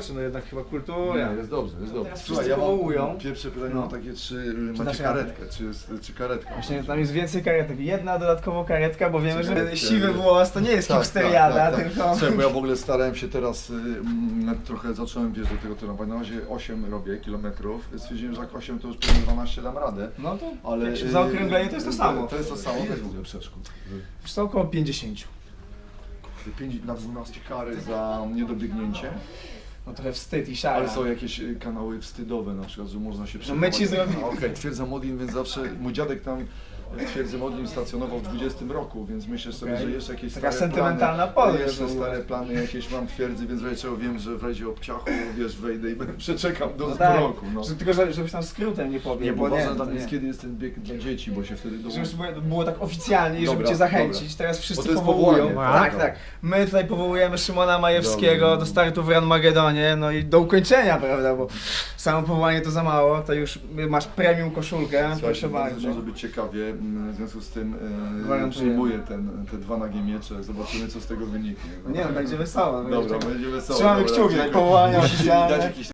czy no jednak chyba kultura. Nie, jest dobrze, jest dobrze. Teraz Słuchaj, wszyscy ja mam powołują. pierwsze pytanie No. mam takie, czy y, macie dasz radę? karetkę, czy, jest, czy karetka? Właśnie tam jest więcej karetek. Jedna dodatkowo karetka, bo wiemy, że Karetka, siwy nie. włos to nie jest Tak, hipsteriada, tak, tak, tylko... Słuchaj, bo ja w ogóle starałem się teraz, y, mm, trochę zacząłem wiesz do tego trenować, na razie 8 robię kilometrów, stwierdziłem, że jak 8 to już pewnie 12 dam radę. No to Ale jak się y, zaokrąglenie to jest to samo. To jest to samo, weź w ogóle przeszkód. Wiesz co, około 50. 5 na 12 kary za niedobiegnięcie, No trochę wstyd i szara. ale są jakieś y, kanały wstydowe na przykład, że można się No my ci zrobimy. Okej, twierdza Modlin, więc zawsze mój dziadek tam twierdzy Modlin stacjonował w 20 roku, więc myślę sobie, Okej. że jeszcze jakieś Taka stare sentymentalna plany, jeszcze stare plany jakieś mam twierdzy, więc czego wiem, że w razie obciachu, wiesz, wejdę i będę przeczekam do No tak, roku. No. że, tylko że, żebyś tam skrótem nie pobiegł, Nie, bo to tam jest nie. kiedy jest ten bieg dla dzieci, bo się wtedy do... Żeby było, tak oficjalnie i żeby Dobra, cię zachęcić. dobra. Teraz wszyscy powołują. tak, tak? My tutaj powołujemy Szymona Majewskiego Dobrze. do startu w Ranmagedonie, no i do ukończenia, prawda, bo samo powołanie to za mało, to już masz premium koszulkę, proszę bardzo. może być ciekawie, mm, w związku z tym e, przyjmuję ten, te dwa nagie miecze, zobaczymy co z tego wyniknie. Nie no, będzie wesoło. Dobra, będzie wesoło. Trzymamy dobra, kciuki, powołania oficjalne.